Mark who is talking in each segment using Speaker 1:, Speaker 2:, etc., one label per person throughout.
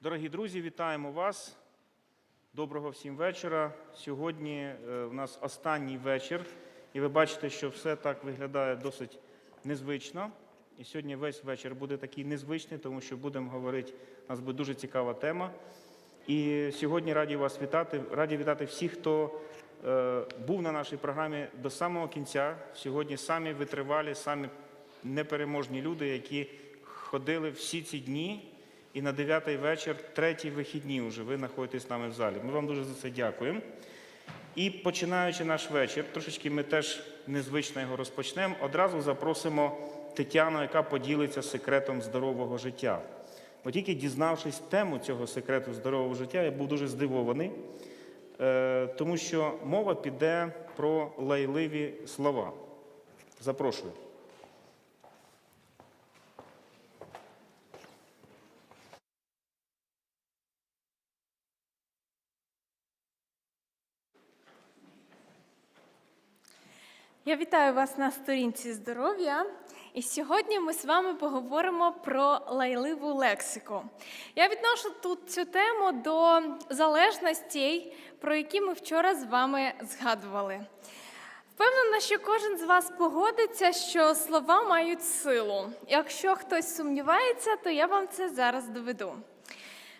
Speaker 1: Дорогі друзі, вітаємо вас. Доброго всім вечора. Сьогодні е, в нас останній вечір, і ви бачите, що все так виглядає досить незвично. І сьогодні весь вечір буде такий незвичний, тому що будемо говорити, у нас буде дуже цікава тема. І сьогодні раді вас вітати, раді вітати всіх, хто е, був на нашій програмі до самого кінця. Сьогодні самі витривалі, самі непереможні люди, які ходили всі ці дні. І на 9 вечір, третій вихідні вже ви знаходитесь з нами в залі. Ми вам дуже за це дякуємо. І починаючи наш вечір, трошечки ми теж незвично його розпочнемо. Одразу запросимо Тетяну, яка поділиться секретом здорового життя. От тільки дізнавшись тему цього секрету здорового життя, я був дуже здивований, е, тому що мова піде про лайливі слова. Запрошую.
Speaker 2: Я вітаю вас на сторінці здоров'я. І сьогодні ми з вами поговоримо про лайливу лексику. Я відношу тут цю тему до залежностей, про які ми вчора з вами згадували. Впевнена, що кожен з вас погодиться, що слова мають силу. Якщо хтось сумнівається, то я вам це зараз доведу.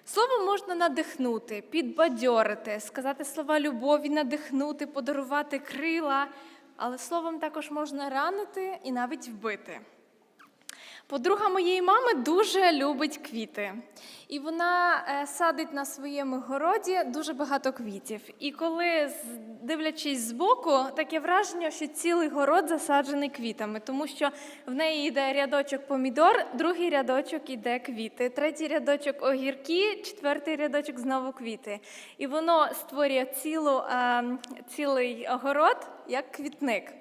Speaker 2: Слово можна надихнути, підбадьорити, сказати слова любові, надихнути, подарувати крила, але словом також можна ранити і навіть вбити. Подруга моєї мами дуже любить квіти, і вона е, садить на своєму городі дуже багато квітів. І коли, дивлячись збоку, таке враження, що цілий город засаджений квітами, тому що в неї йде рядочок помідор, другий рядочок іде квіти, третій рядочок огірки, четвертий рядочок знову квіти. І воно створює цілу, е, цілий огород як квітник.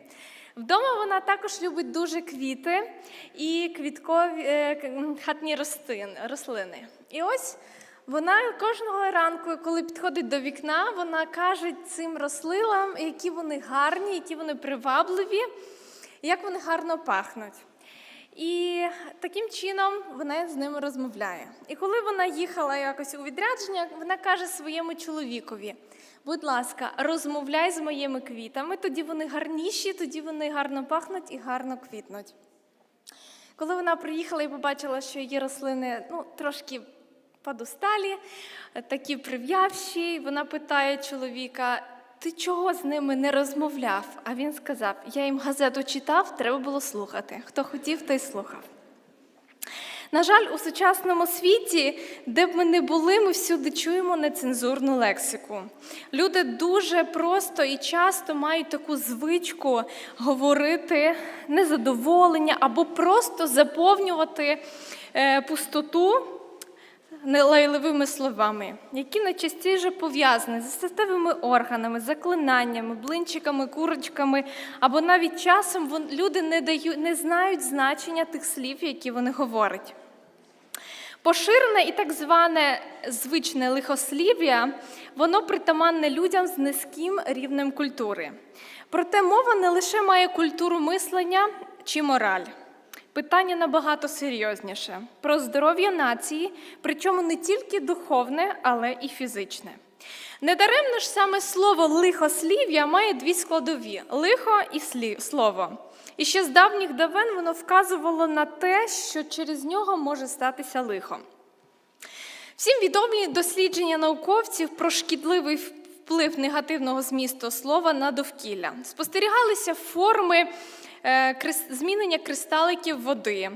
Speaker 2: Вдома вона також любить дуже квіти і квіткові е, хатні рослини. І ось вона кожного ранку, коли підходить до вікна, вона каже цим рослинам, які вони гарні, які вони привабливі, як вони гарно пахнуть. І таким чином вона з ними розмовляє. І коли вона їхала якось у відрядження, вона каже своєму чоловікові: будь ласка, розмовляй з моїми квітами, тоді вони гарніші, тоді вони гарно пахнуть і гарно квітнуть. Коли вона приїхала і побачила, що її рослини ну, трошки подусталі, такі прив'явші, вона питає чоловіка: ти чого з ними не розмовляв? А він сказав: я їм газету читав, треба було слухати. Хто хотів, той слухав. На жаль, у сучасному світі, де б ми не були, ми всюди чуємо нецензурну лексику. Люди дуже просто і часто мають таку звичку говорити незадоволення або просто заповнювати е, пустоту нелайливими словами, які найчастіше пов'язані з статевими органами, заклинаннями, блинчиками, курочками, або навіть часом люди не, дають, не знають значення тих слів, які вони говорять. Поширене і так зване звичне лихослів'я, воно притаманне людям з низьким рівнем культури. Проте мова не лише має культуру мислення чи мораль. Питання набагато серйозніше про здоров'я нації, причому не тільки духовне, але і фізичне. Недаремно ж саме слово лихослів'я має дві складові лихо і слів, слово. І ще з давніх давен воно вказувало на те, що через нього може статися лихо. Всім відомі дослідження науковців про шкідливий вплив негативного змісту слова на довкілля. Спостерігалися форми змінення кристаликів води.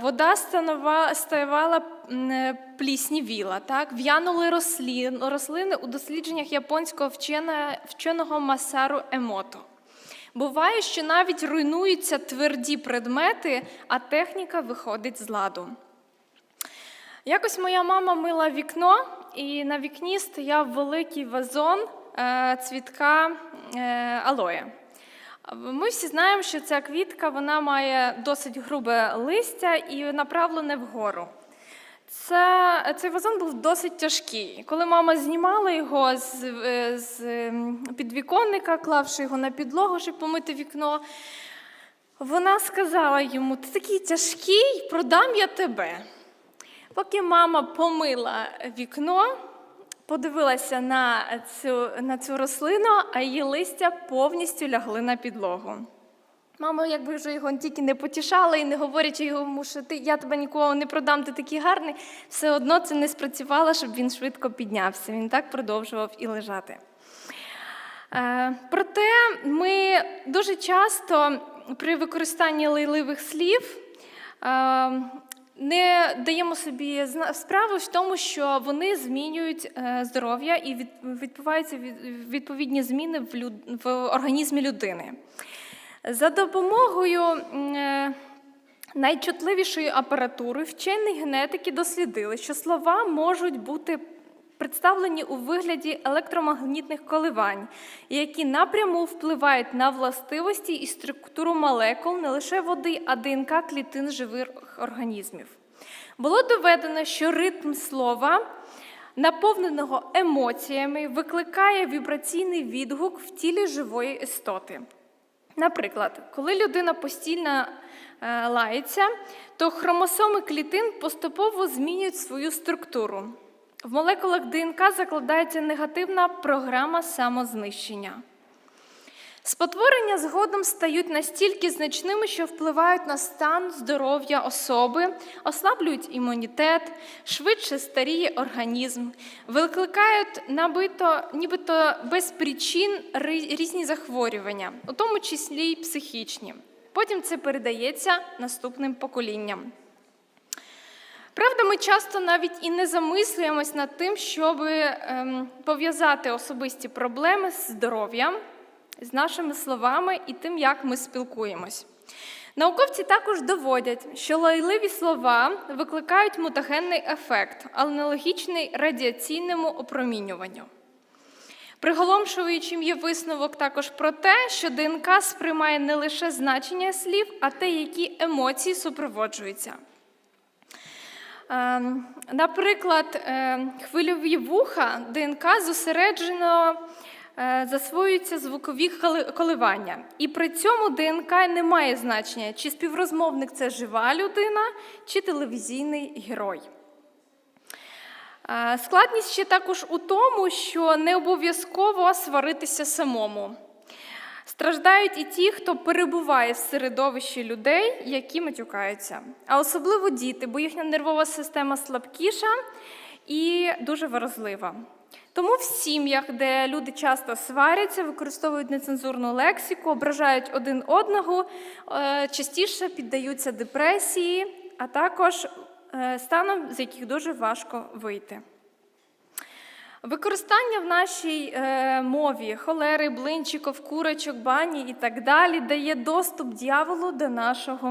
Speaker 2: Вода ставала е, пліснівіла, так? в'янули рослин, рослини у дослідженнях японського вченого Масару Емото. Буває, що навіть руйнуються тверді предмети, а техніка виходить з ладу. Якось моя мама мила вікно, і на вікні стояв великий вазон е, цвітка е, алоє. Ми всі знаємо, що ця квітка вона має досить грубе листя і направлене вгору. Це, цей вазон був досить тяжкий. Коли мама знімала його з, е, з підвіконника, клавши його на підлогу, щоб помити вікно, вона сказала йому: Ти такий тяжкий, продам я тебе. Поки мама помила вікно, подивилася на цю, на цю рослину, а її листя повністю лягли на підлогу. Мама, якби вже його тільки не потішала і не говорячи йому, що ти, я тебе нікого не продам, ти такий гарний, все одно це не спрацювало, щоб він швидко піднявся. Він так продовжував і лежати. Е, Проте ми дуже часто при використанні лайливих слів е, не даємо собі справи в тому, що вони змінюють е, здоров'я і відбуваються відповідні зміни в, люд- в організмі людини. За допомогою е, найчутливішої апаратури вчені генетики дослідили, що слова можуть бути представлені у вигляді електромагнітних коливань, які напряму впливають на властивості і структуру молекул не лише води, а ДНК клітин живих організмів. Було доведено, що ритм слова, наповненого емоціями, викликає вібраційний відгук в тілі живої істоти. Наприклад, коли людина постійно е, лається, то хромосоми клітин поступово змінюють свою структуру. В молекулах ДНК закладається негативна програма самознищення. Спотворення згодом стають настільки значними, що впливають на стан здоров'я особи, ослаблюють імунітет, швидше старіє організм, викликають набито, нібито без причин різні захворювання, у тому числі й психічні. Потім це передається наступним поколінням. Правда, ми часто навіть і не замислюємось над тим, щоб ем, пов'язати особисті проблеми з здоров'ям, з нашими словами і тим, як ми спілкуємось. Науковці також доводять, що лайливі слова викликають мутагенний ефект, аналогічний радіаційному опромінюванню. Приголомшуючим є висновок також про те, що ДНК сприймає не лише значення слів, а те, які емоції супроводжуються. Ем, Наприклад, е, хвильові вуха ДНК зосереджено засвоюються звукові коливання. І при цьому ДНК не має значення, чи співрозмовник це жива людина, чи телевізійний герой. Е, Складність ще також у тому, що не обов'язково сваритися самому. Страждають і ті, хто перебуває в середовищі людей, які матюкаються, а особливо діти, бо їхня нервова система слабкіша і дуже вразлива. Тому в сім'ях, де люди часто сваряться, використовують нецензурну лексику, ображають один одного, е, частіше піддаються депресії, а також е, станом, з яких дуже важко вийти. Використання в нашій е, мові холери, блинчиків, курочок, бані і так далі дає доступ дьяволу до нашого